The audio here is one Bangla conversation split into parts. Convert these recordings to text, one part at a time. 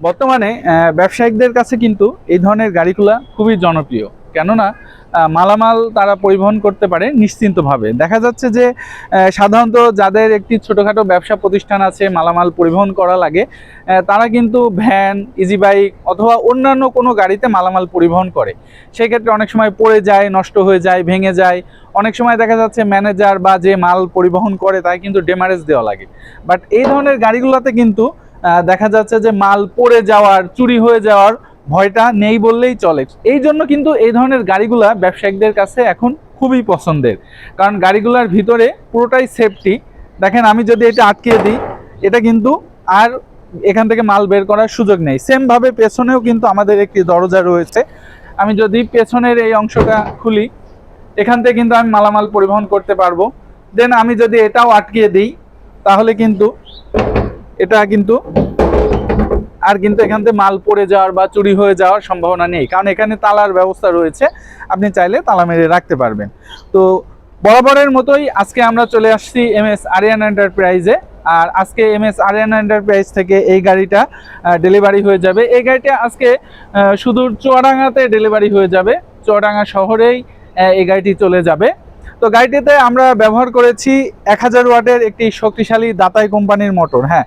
বর্তমানে ব্যবসায়িকদের কাছে কিন্তু এই ধরনের গাড়িগুলা খুবই জনপ্রিয়। কেননা মালামাল তারা পরিবহন করতে পারে নিশ্চিন্তভাবে। দেখা যাচ্ছে যে সাধারণত যাদের একটি ছোটোখাটো ব্যবসা প্রতিষ্ঠান আছে, মালামাল পরিবহন করা লাগে তারা কিন্তু ভ্যান ইজি বাইক অথবা অন্যান্য কোনো গাড়িতে মালামাল পরিবহন করে। সেই ক্ষেত্রে অনেক সময় পড়ে যায়, নষ্ট হয়ে যায়, ভেঙে যায়। অনেক সময় দেখা যাচ্ছে ম্যানেজার বা যে মাল পরিবহন করে তাই কিন্তু ডেমারেজ দেওয়া লাগে। বাট এই ধরনের গাড়িগুলোতে কিন্তু দেখা যাচ্ছে যে মাল পড়ে যাওয়ার, চুরি হয়ে যাওয়ার ভয়টা নেই বললেই চলে। এই জন্য কিন্তু এই ধরনের গাড়িগুলা ব্যবসায়িকদের কাছে এখন খুবই পছন্দের। কারণ গাড়িগুলোর ভিতরে পুরোটাই সেফটি দেখেন, আমি যদি এটা আটকে দিই, এটা কিন্তু আর এখান থেকে মাল বের করার সুযোগ নেই। সেমভাবে পেছনেও কিন্তু আমাদের একটি দরজা রয়েছে। আমি যদি পেছনের এই অংশটা খুলি, এখান থেকে কিন্তু আমি মালামাল পরিবহন করতে পারব। দেন আমি যদি এটাও আটকিয়ে দিই, তাহলে কিন্তু এটা কিন্তু আর কিন্তু এখান থেকে মাল পড়ে যাওয়ার বা চুরি হয়ে যাওয়ার সম্ভাবনা নেই। কারণ এখানে তালার ব্যবস্থা রয়েছে। আপনি চাইলে তালা মেরে রাখতে পারবেন। তো বরাবরের মতোই আজকে আমরা চলে আসছি এম এস আরিয়ান এন্টারপ্রাইজে। আর আজকে এম এস আরিয়ান এন্টারপ্রাইজ থেকে এই গাড়িটা ডেলিভারি হয়ে যাবে। এই গাড়িটা আজকে সুদূর চুয়াডাঙ্গাতে ডেলিভারি হয়ে যাবে। চুয়াডাঙ্গা শহরেই এই গাড়িটি চলে যাবে। তো গাড়িটিতে আমরা ব্যবহার করেছি এক হাজার ওয়াটের একটি শক্তিশালী দাতাই কোম্পানির মোটর হ্যাঁ।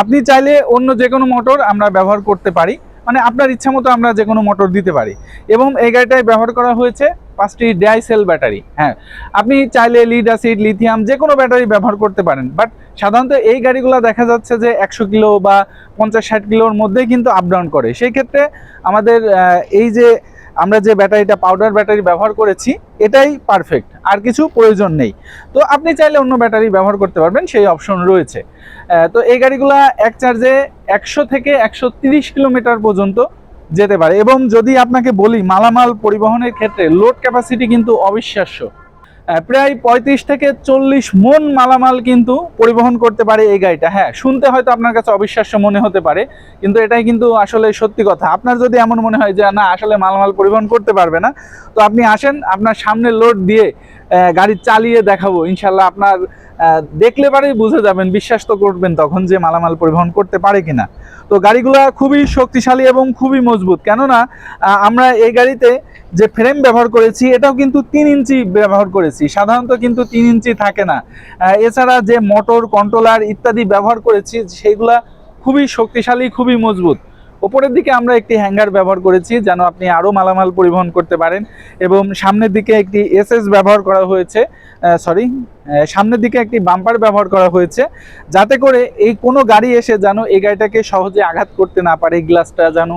আপনি চাইলে অন্য যে কোনো মোটর আমরা ব্যবহার করতে পারি মানে আপনার ইচ্ছা মতো আমরা যে কোনো মোটর দিতে পারি। এবং এই গাড়িটায় ব্যবহার করা হয়েছে পাঁচটি ডাই সেল ব্যাটারি হ্যাঁ। আপনি চাইলে লিড অ্যাসিড, লিথিয়াম যে কোনো ব্যাটারি ব্যবহার করতে পারেন, বাট সাধারণত এই গাড়িগুলো দেখা যাচ্ছে যে একশো কিলো বা পঞ্চাশ ষাট কিলোর মধ্যেই কিন্তু আপ ডাউন করে। সেই ক্ষেত্রে আমাদের এই যে আমরা যে ব্যাটারিটা পাউডার ব্যাটারি ব্যবহার করেছি, এটাই পারফেক্ট আর কিছু প্রয়োজন নেই। তো আপনি চাইলে অন্য ব্যাটারি ব্যবহার করতে পারবেন, সেই অপশন রয়েছে। তো এই গাড়িগুলো এক চার্জে একশো থেকে একশো কিলোমিটার পর্যন্ত যেতে পারে। এবং যদি আপনাকে বলি, মালামাল পরিবহনের ক্ষেত্রে লোড ক্যাপাসিটি কিন্তু অবিশ্বাস্য। প্রায় পঁয়ত্রিশ থেকে চল্লিশ মন মালামাল কিন্তু পরিবহন করতে পারে এই গাড়িটা। হ্যাঁ শুনতে হয়তো আপনার কাছে অবিশ্বাস্য মনে হতে পারে, কিন্তু এটাই কিন্তু আসলে সত্যি কথা। আপনার যদি এমন মনে হয় যে, না, আসলে মালামাল পরিবহন করতে পারবে না, তো আপনি আসেন, আপনার সামনে লোড দিয়ে গাড়ি চালিয়ে দেখাবো। ইনশাল্লাহ আপনার দেখলে পারেই বুঝে যাবেন, বিশ্বাস তো করবেন তখন যে মালামাল পরিবহন করতে পারে কিনা। তো গাড়িগুলো খুবই শক্তিশালী এবং খুবই মজবুত। কেননা আমরা এই গাড়িতে যে ফ্রেম ব্যবহার করেছি, এটাও কিন্তু তিন ইঞ্চি ব্যবহার করেছি। সাধারণত কিন্তু তিন ইঞ্চি থাকে না। এছাড়া যে মোটর কন্ট্রোলার ইত্যাদি ব্যবহার করেছি, সেইগুলা খুবই শক্তিশালী, খুবই মজবুত। ওপরের দিকে আমরা একটি হ্যাঙ্গার ব্যবহার করেছি যেন আপনি আরও মালামাল পরিবহন করতে পারেন এবং সামনের দিকে একটি এসএস ব্যবহার করা হয়েছে সরি সামনের দিকে একটি বাম্পার ব্যবহার করা হয়েছে যাতে করে এই কোনো গাড়ি এসে যেন এই গাড়িটাকে সহজে আঘাত করতে না পারে গ্লাসটা যেন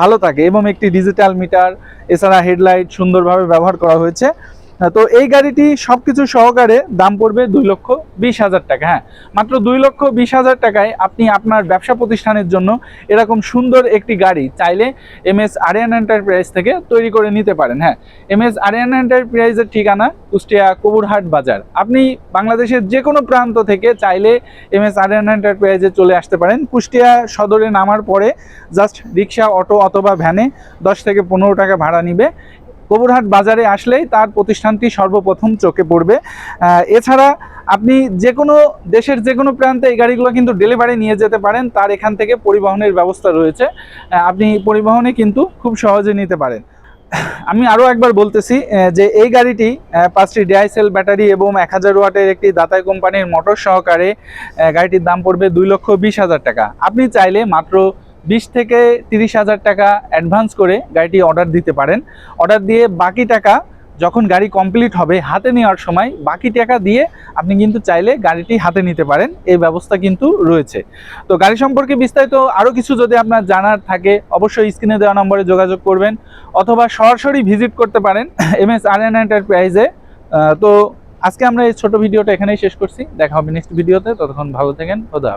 ভালো থাকে এবং একটি ডিজিটাল মিটার এছাড়া হেডলাইট সুন্দরভাবে ব্যবহার করা হয়েছে। তো এই গাড়িটি সব কিছু সহকারে দাম পড়বে দুই লক্ষ বিশ হাজার টাকা হ্যাঁ। মাত্র দুই লক্ষ বিশ হাজার টাকায় আপনি আপনার ব্যবসা প্রতিষ্ঠানের জন্য এরকম সুন্দর একটি গাড়ি চাইলে এম এস আরিয়ান এন্টারপ্রাইজ থেকে তৈরি করে নিতে পারেন হ্যাঁ। এম এস আরিয়ান এন্টারপ্রাইজের ঠিকানা কুষ্টিয়া কবুরহাট বাজার। আপনি বাংলাদেশের যে কোনো প্রান্ত থেকে চাইলে এম এস আরিয়ান এন্টারপ্রাইজে চলে আসতে পারেন। কুষ্টিয়া সদরে নামার পরে জাস্ট রিক্সা, অটো অথবা ভ্যানে দশ থেকে পনেরো টাকা ভাড়া নিবে। কবুরহাট বাজারে আসলেই তার প্রতিষ্ঠানটি সর্বপ্রথম চোখে পড়বে। এছাড়া আপনি যে কোনো দেশের যে কোনো প্রান্তে এই গাড়িগুলো কিন্তু ডেলিভারি নিয়ে যেতে পারেন, তার এখান থেকে পরিবহনের ব্যবস্থা রয়েছে। আপনি পরিবহনে কিন্তু খুব সহজে নিতে পারেন। আমি আরও একবার বলতেছি যে এই গাড়িটি পাঁচটি ডিআইসেল ব্যাটারি এবং এক হাজার ওয়াটের একটি দাতাই কোম্পানির মোটর সহকারে গাড়িটির দাম পড়বে দুই লক্ষ বিশ হাজার টাকা। আপনি চাইলে মাত্র বিশ থেকে তিরিশ হাজার টাকা অ্যাডভান্স করে গাড়িটি অর্ডার দিতে পারেন। অর্ডার দিয়ে বাকি টাকা যখন গাড়ি কমপ্লিট হবে, হাতে নেওয়ার সময় বাকি টাকা দিয়ে আপনি কিন্তু চাইলে গাড়িটি হাতে নিতে পারেন। এই ব্যবস্থা কিন্তু রয়েছে। তো গাড়ি সম্পর্কে বিস্তারিত আরও কিছু যদি আপনার জানার থাকে, অবশ্যই স্ক্রিনে দেওয়া নম্বরে যোগাযোগ করবেন অথবা সরাসরি ভিজিট করতে পারেন এম এস আর এন এন্টারপ্রাইজে তো আজকে আমরা এই ছোট ভিডিওটা এখানেই শেষ করছি। দেখা হবে নেক্সট ভিডিওতে ততক্ষণ ভালো থাকেন। খোদা।